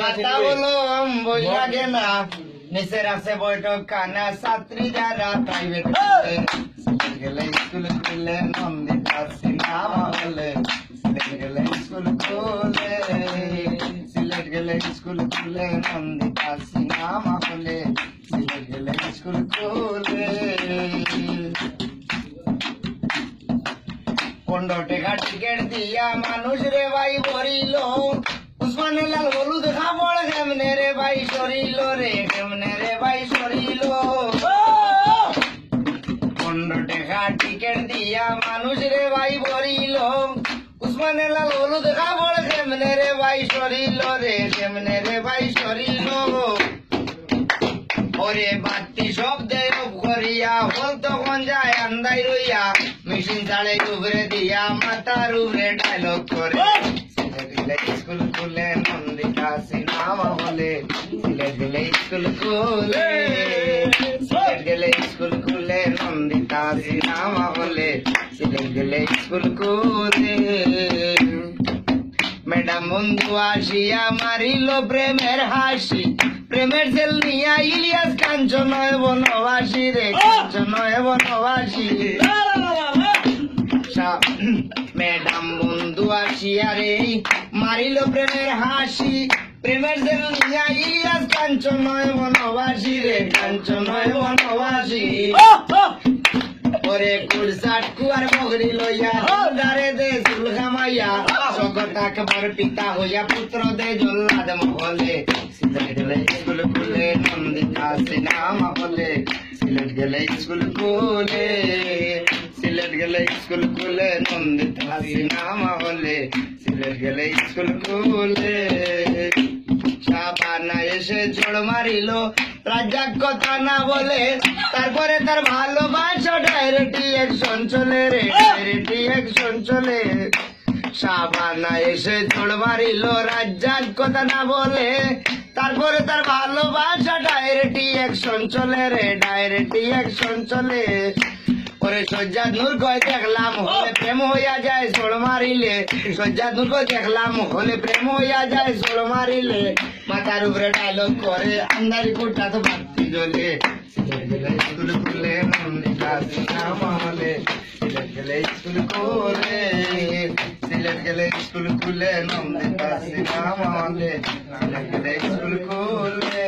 কথা বলো। লাগে না। নিচের আছে বৈঠক কানা ছাত্রী যারা প্রাইভেট গেলে স্কুল খুলে নন্দিতা সিনেমা হলে। গেলে স্কুল খুলে। সিলেট গেলে স্কুল খুলে নন্দিতা সিনেমা হলে। সিলেট গেলে স্কুল খুলে। পনেরো টাকা টিকিট দিয়া মানুষ রে ভাই ভরিল। উসমান লাল হলুদ খাবড় কেমনে রে ভাই সরিল রে, কেমনে রে ভাই সরিল? পনেরো বাতি শব্দে রূপ করিয়া হল তখন যায় আন্দাই রইয়া মেশিন চালে উপরে দিয়া মাথার উপরে ডায়লগ করে। গেলে স্কুল খুলে সিলেট গেলে স্কুল খুলে নন্দিতা সিনেমা হলে সিলেট গেলে স্কুল খুলে। ম্যাডাম বন্ধু আসিয়া মারিল প্রেমের হাসি প্রেমের সেল নিয়া ইলিয়াস কাঞ্চন বনবাসী রে কাঞ্চন বনবাসী। ম্যাডাম বন্ধু আসিয়া রে মারিল প্রেমের হাসি প্রেমের সেল নিয়া ইলিয়াস কাঞ্চন বনবাসী রে কাঞ্চন বনবাসী। ওরে কুলসাট কুয়ার মগরি লইয়া দারে দে চুল খামাইয়া সকতাক বর পিতা হইয়া পুত্র দে জল্লাদ মহলে। সিলেট গেলে স্কুল খুলে নন্দিতা সিনেমা হলে। সিলেট গেলে স্কুল খুলে সিলেট গেলে স্কুল খুলে নন্দিতা সিনেমা হলে। সিলেট গেলে স্কুল খুলে। সাবানা এসে ঝড় মারিল। রাজাক কথা না বলে তারপরে তার ভালোবাসা ডাইরেক্ট অ্যাকশন চলে রে ডাইরেক্ট অ্যাকশন চলে। সাবানা এসে ঝড় মারিল রাজাক কথা না বলে তারপরে তার ভালোবাসা ডাইরেক্ট অ্যাকশন চলে রে ডাইরেক্ট অ্যাকশন চলে। ওরে সজ্জাদ নূর কয় দেখলাম, হলে প্রেম হইয়া যায় সোল মারিলে। সজ্জাদ নূর কয় দেখলাম, হলে প্রেম হইয়া যায় সোল মারিলে। মাথার উপরে ডায়লগ করে আন্দারি কুটা তো বাতি জ্বলে। সিলেট গেলে স্কুল খুলে নন্দিতা সিনেমা হলে সিলেট গেলে স্কুল খুলে সিলেট গেলে স্কুল খুলে নন্দিতা সিনেমা হলে সিলেট গেলে স্কুল খুলে।